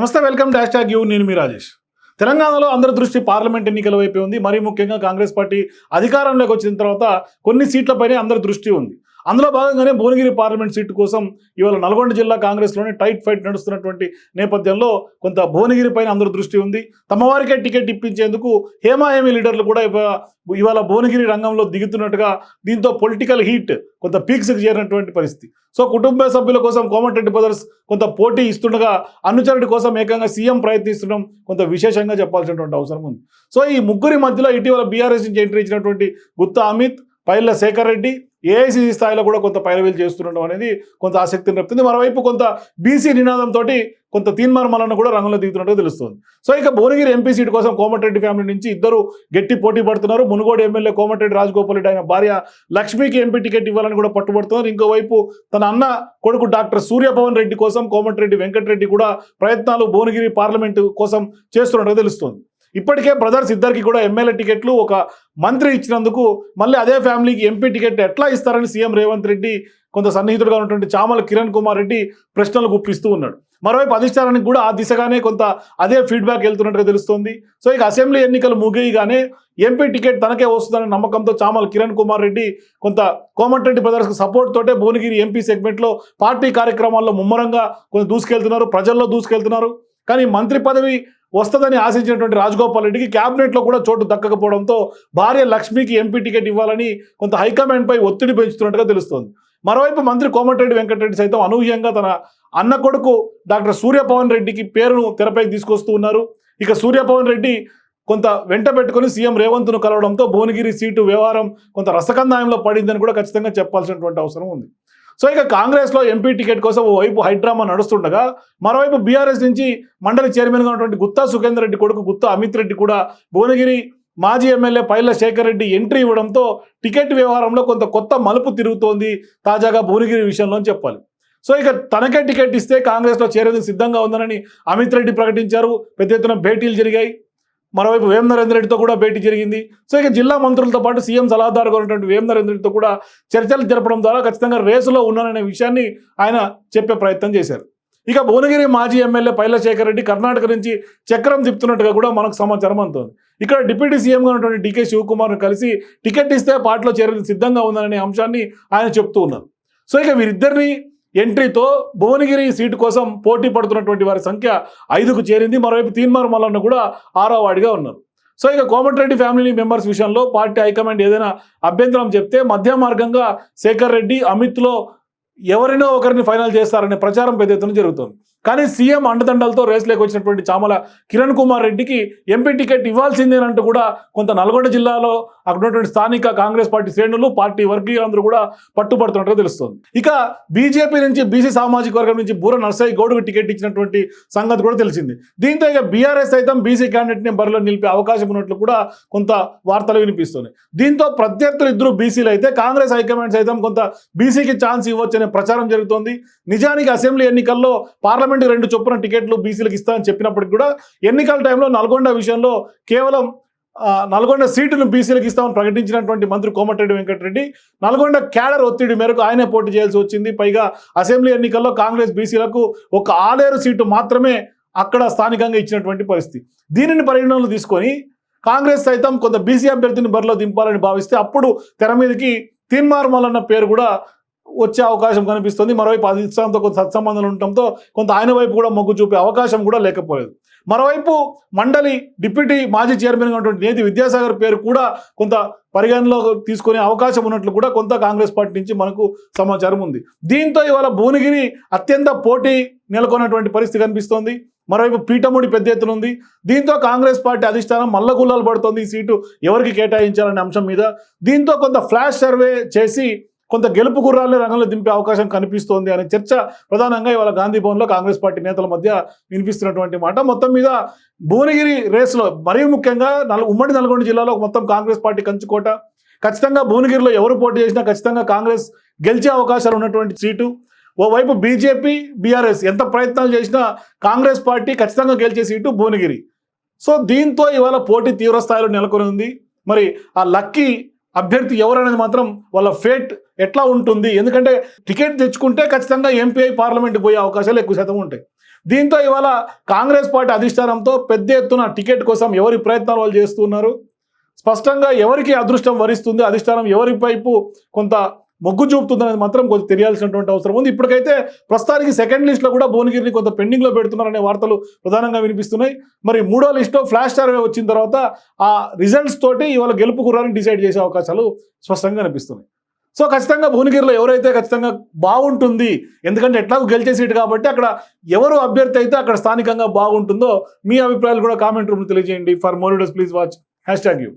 నమస్తే welcome dash tag you. నేను మీ రాజేష్. తెలంగాణలో అందరి దృష్టి పార్లమెంట్ ఎన్నికల వైపే ఉంది. మరీ ముఖ్యంగా కాంగ్రెస్ పార్టీ అధికారంలోకి వచ్చిన తర్వాత కొన్ని సీట్లపైనే అందరి దృష్టి ఉంది. అందులో భాగంగానే భువనగిరి పార్లమెంట్ సీటు కోసం ఇవాళ నల్గొండ జిల్లా కాంగ్రెస్లోనే టైట్ ఫైట్ నడుస్తున్నటువంటి నేపథ్యంలో కొంత భువనగిరి పైన అందరి దృష్టి ఉంది. తమ వారికే టికెట్ ఇప్పించేందుకు హేమాహేమి లీడర్లు కూడా ఇవాళ భువనగిరి రంగంలో దిగుతున్నట్టుగా దీంతో పొలిటికల్ హీట్ కొంత పీక్స్కి చేరినటువంటి పరిస్థితి. సో కుటుంబ సభ్యుల కోసం కోమటిరెడ్డి బ్రదర్స్ కొంత పోటీ ఇస్తుండగా అనుచరుడి కోసం ఏకంగా సీఎం ప్రయత్నిస్తుండడం కొంత విశేషంగా చెప్పాల్సినటువంటి అవసరం ఉంది. సో ఈ ముగ్గురి మధ్యలో ఇటీవల బీఆర్ఎస్ నుంచి ఎంట్రీ ఇచ్చినటువంటి గుత్తా అమిత్ పైల్ల శేఖర్ రెడ్డి ఏఐసీసీ స్థాయిలో కూడా కొంత పైరవీలు చేస్తుండడం అనేది కొంత ఆసక్తిని రేపుతుంది. మరోవైపు కొంత బీసీ నినాదంతో కొంత తీన్మార్మలను కూడా రంగంలో దిగుతున్నట్టు తెలుస్తుంది. సో ఇక భువనగిరి ఎంపీ సీటు కోసం కోమటిరెడ్డి ఫ్యామిలీ నుంచి ఇద్దరు గట్టి పోటీ పడుతున్నారు. మునుగోడు ఎమ్మెల్యే కోమటిరెడ్డి రాజగోపాల్ రెడ్డి ఆయన భార్య లక్ష్మికి ఎంపీ టికెట్ ఇవ్వాలని కూడా పట్టుబడుతున్నారు. ఇంకోవైపు తన అన్న కొడుకు డాక్టర్ సూర్యభవన్ రెడ్డి కోసం కోమటిరెడ్డి వెంకటరెడ్డి కూడా ప్రయత్నాలు భువనగిరి పార్లమెంటు కోసం చేస్తున్నట్టు తెలుస్తుంది. ఇప్పటికే బ్రదర్స్ ఇద్దరికి కూడా ఎమ్మెల్యే టికెట్లు ఒక మంత్రి ఇచ్చినందుకు మళ్ళీ అదే ఫ్యామిలీకి ఎంపీ టికెట్ ఎట్లా ఇస్తారని సీఎం రేవంత్ రెడ్డి కొంత సన్నిహితుడుగా ఉన్నటువంటి చామల కిరణ్ కుమార్ రెడ్డి ప్రశ్నలు గుప్పిస్తూ ఉన్నాడు. మరోవైపు అధిష్టానానికి కూడా ఆ దిశగానే కొంత అదే ఫీడ్బ్యాక్ వెళ్తున్నట్టుగా తెలుస్తోంది. సో ఇక అసెంబ్లీ ఎన్నికలు ముగియగానే ఎంపీ టికెట్ తనకే వస్తుందనే నమ్మకంతో చామల కిరణ్ కుమార్ రెడ్డి కొంత కోమటిరెడ్డి బ్రదర్స్కి సపోర్ట్ తోటే భువనగిరి ఎంపీ సెగ్మెంట్లో పార్టీ కార్యక్రమాల్లో ముమ్మరంగా కొంత దూసుకెళ్తున్నారు ప్రజల్లో దూసుకెళ్తున్నారు. కానీ మంత్రి పదవి వస్తుందని ఆశించినటువంటి రాజగోపాల్ రెడ్డికి క్యాబినెట్లో కూడా చోటు దక్కకపోవడంతో భార్య లక్ష్మికి ఎంపీ టికెట్ ఇవ్వాలని కొంత హైకమాండ్పై ఒత్తిడి పెంచుతున్నట్టుగా తెలుస్తోంది. మరోవైపు మంత్రి కోమటిరెడ్డి వెంకటరెడ్డి సైతం అనూహ్యంగా తన అన్న కొడుకు డాక్టర్ సూర్యపవన్ రెడ్డికి పేరును తెరపైకి తీసుకొస్తూ ఉన్నారు. ఇక సూర్యపవన్ రెడ్డి కొంత వెంట పెట్టుకుని సీఎం రేవంత్ను కలవడంతో భువనగిరి సీటు వ్యవహారం కొంత రసకందాయంలో పడిందని కూడా ఖచ్చితంగా చెప్పాల్సినటువంటి అవసరం ఉంది. సో ఇక కాంగ్రెస్లో ఎంపీ టికెట్ కోసం ఓవైపు హైడ్రామా నడుస్తుండగా మరోవైపు బీఆర్ఎస్ నుంచి మండలి చైర్మన్గా ఉన్నటువంటి గుత్తా సుఖేందర్ రెడ్డి కొడుకు గుత్తా అమిత్ రెడ్డి కూడా భువనగిరి మాజీ ఎమ్మెల్యే పైల శేఖర్ రెడ్డి ఎంట్రీ ఇవ్వడంతో టికెట్ వ్యవహారంలో కొంత కొత్త మలుపు తిరుగుతోంది తాజాగా భువనగిరి విషయంలో చెప్పాలి. సో ఇక తనకే టికెట్ ఇస్తే కాంగ్రెస్లో చేరేందుకు సిద్ధంగా ఉందనని అమిత్ రెడ్డి ప్రకటించారు. పెద్ద ఎత్తున భేటీలు జరిగాయి. మరోవైపు వేమ నరేందర్ రెడ్డితో కూడా భేటీ జరిగింది. సో ఇక జిల్లా మంత్రులతో పాటు సీఎం సలహాదారుగా ఉన్నటువంటి వేమ నరేందర్ రెడ్డితో కూడా చర్చలు జరపడం ద్వారా ఖచ్చితంగా రేసులో ఉన్నాననే విషయాన్ని ఆయన చెప్పే ప్రయత్నం చేశారు. ఇక భువనగిరి మాజీ ఎమ్మెల్యే పైలశేఖర్ రెడ్డి కర్ణాటక నుంచి చక్రం తిప్పుతున్నట్టుగా కూడా మనకు సమాచారం అందుతుంది. ఇక్కడ డిప్యూటీ సీఎంగా ఉన్నటువంటి డికే శివకుమార్ను కలిసి టికెట్ ఇస్తే పార్టీలో చేరేందుకు సిద్ధంగా ఉందనే అంశాన్ని ఆయన చెప్తూ ఉన్నారు. సో ఇక వీరిద్దరిని ఎంట్రీతో భువనగిరి సీటు కోసం పోటీ పడుతున్నటువంటి వారి సంఖ్య ఐదుకు చేరింది. మరోవైపు తీన్మార్ మల్లన్న కూడా ఆరో వాడిగా ఉన్నారు. సో ఇక కోమటిరెడ్డి ఫ్యామిలీ మెంబర్స్ విషయంలో పార్టీ హైకమాండ్ ఏదైనా అభ్యంతరం చెప్తే మధ్య మార్గంగా శేఖర్ రెడ్డి అమిత్లో ఎవరినో ఒకరిని ఫైనల్ చేస్తారనే ప్రచారం పెద్ద ఎత్తున జరుగుతుంది. కానీ సీఎం అండదండలతో రేసులోకి వచ్చినటువంటి చామల కిరణ్ కుమార్ రెడ్డికి ఎంపీ టికెట్ ఇవ్వాల్సిందేనంటూ కూడా కొంత నల్గొండ జిల్లాలో అక్కడ ఉన్నటువంటి స్థానిక కాంగ్రెస్ పార్టీ శ్రేణులు పార్టీ వర్గీయులందరూ కూడా పట్టుబడుతున్నట్టుగా తెలుస్తుంది. ఇక బీజేపీ నుంచి బీసీ సామాజిక వర్గం నుంచి బూర నర్సయ్య గౌడ్కు టికెట్ ఇచ్చినటువంటి సంగతి కూడా తెలిసింది. దీంతో ఇక బీఆర్ఎస్ సైతం బీసీ క్యాండిడేట్ని బరిలో నిలిపే అవకాశం ఉన్నట్లు కూడా కొంత వార్తలు వినిపిస్తున్నాయి. దీంతో ప్రత్యర్థులు ఇద్దరు బీసీలు అయితే కాంగ్రెస్ హైకమాండ్ సైతం కొంత బీసీకి ఛాన్స్ ఇవ్వచ్చనే ప్రచారం జరుగుతోంది. నిజానికి అసెంబ్లీ ఎన్నికల్లో పార్లమెంట్ రెండు చొప్పున టికెట్లు బీసీలకు ఇస్తామని చెప్పినప్పటికీ కూడా ఎన్నికల టైంలో నల్గొండ విషయంలో కేవలం నల్గొండ సీటును బీసీలకు ఇస్తామని ప్రకటించినటువంటి మంత్రి కోమటిరెడ్డి వెంకటరెడ్డి నల్గొండ క్యాడర్ ఒత్తిడి మేరకు ఆయనే పోటీ చేయాల్సి వచ్చింది. పైగా అసెంబ్లీ ఎన్నికల్లో కాంగ్రెస్ బీసీలకు ఒక ఆలేరు సీటు మాత్రమే అక్కడ స్థానికంగా ఇచ్చినటువంటి పరిస్థితి. దీనిని పరిగణనలో తీసుకొని కాంగ్రెస్ సైతం కొంత బీసీ అభ్యర్థిని బరిలో దింపాలని భావిస్తే అప్పుడు తెర మీదకి తీన్మార్ మల్లన్న పేరు కూడా వచ్చే అవకాశం కనిపిస్తుంది. మరోవైపు అధిష్టానంతో కొంత సత్సంబంధాలు ఉండటంతో కొంత ఆయన వైపు కూడా మొగ్గు చూపే అవకాశం కూడా లేకపోలేదు. మరోవైపు మండలి డిప్యూటీ మాజీ చైర్మన్ ఉన్నటువంటి నేతి విద్యాసాగర్ పేరు కూడా కొంత పరిగణలో తీసుకునే అవకాశం ఉన్నట్లు కూడా కొంత కాంగ్రెస్ పార్టీ నుంచి మనకు సమాచారం ఉంది. దీంతో ఇవాళ భువనగిరి అత్యంత పోటీ నెలకొన్నటువంటి పరిస్థితి కనిపిస్తోంది. మరోవైపు పీఠముడి పెద్ద ఎత్తున ఉంది. దీంతో కాంగ్రెస్ పార్టీ అధిష్టానం మల్లగుల్లాలు పడుతోంది. ఈ సీటు ఎవరికి కేటాయించాలనే అంశం మీద దీంతో కొంత ఫ్లాష్ సర్వే చేసి కొంత గెలుపు గుర్రాలే రంగంలో దింపే అవకాశం కనిపిస్తోంది అనే చర్చ ప్రధానంగా ఇవాళ గాంధీ భవన్లో కాంగ్రెస్ పార్టీ నేతల మధ్య వినిపిస్తున్నటువంటి మాట. మొత్తం మీద భువనగిరి రేసులో మరీ ముఖ్యంగా నల్ ఉమ్మడి నల్గొండ జిల్లాలో మొత్తం కాంగ్రెస్ పార్టీ కంచుకోట. ఖచ్చితంగా భువనగిరిలో ఎవరు పోటీ చేసినా ఖచ్చితంగా కాంగ్రెస్ గెలిచే అవకాశాలు ఉన్నటువంటి సీటు. ఓవైపు బీజేపీ బీఆర్ఎస్ ఎంత ప్రయత్నాలు చేసినా కాంగ్రెస్ పార్టీ ఖచ్చితంగా గెలిచే సీటు భువనగిరి. సో దీంతో ఇవాళ పోటీ తీవ్ర స్థాయిలో నెలకొని ఉంది మరి ఆ లక్కీ అభ్యర్థి ఎవరనేది మాత్రం వాళ్ళ ఫేట్ ఎట్లా ఉంటుంది? ఎందుకంటే టికెట్ తెచ్చుకుంటే ఖచ్చితంగా ఎంపీఐ పార్లమెంట్కి పోయే అవకాశాలు ఎక్కువ శాతం ఉంటాయి. దీంతో ఇవాళ కాంగ్రెస్ పార్టీ అధిష్టానంతో పెద్ద ఎత్తున టికెట్ కోసం ఎవరి ప్రయత్నాలు వాళ్ళు చేస్తున్నారు స్పష్టంగా ఎవరికి అదృష్టం వరిస్తుంది? అధిష్టానం ఎవరి వైపు కొంత మొగ్గు చూపుతుంది అనేది మాత్రం కొంచెం తెలియాల్సినటువంటి అవసరం ఉంది. ఇప్పటికైతే ప్రస్తుతానికి సెకండ్ లిస్ట్లో కూడా భువనగిరిని కొంత పెండింగ్లో పెడుతున్నారనే వార్తలు ప్రధానంగా వినిపిస్తున్నాయి. మరి మూడో లిస్ట్లో ఫ్లాష్ సర్వే వచ్చిన తర్వాత ఆ రిజల్ట్స్ తోటి ఇవాళ గెలుపు కుర్రాన్ని డిసైడ్ చేసే అవకాశాలు స్పష్టంగా కనిపిస్తున్నాయి. సో ఖచ్చితంగా భువనగిరిలో ఎవరైతే ఖచ్చితంగా బాగుంటుంది ఎందుకంటే ఎట్లాగో గెలిచే సీటు కాబట్టి అక్కడ ఎవరు అభ్యర్థి అయితే అక్కడ స్థానికంగా బాగుంటుందో మీ అభిప్రాయాలు కూడా కామెంట్ రూమ్ తెలియజేయండి. ఫర్ మోర్ డస్ please watch hashtag you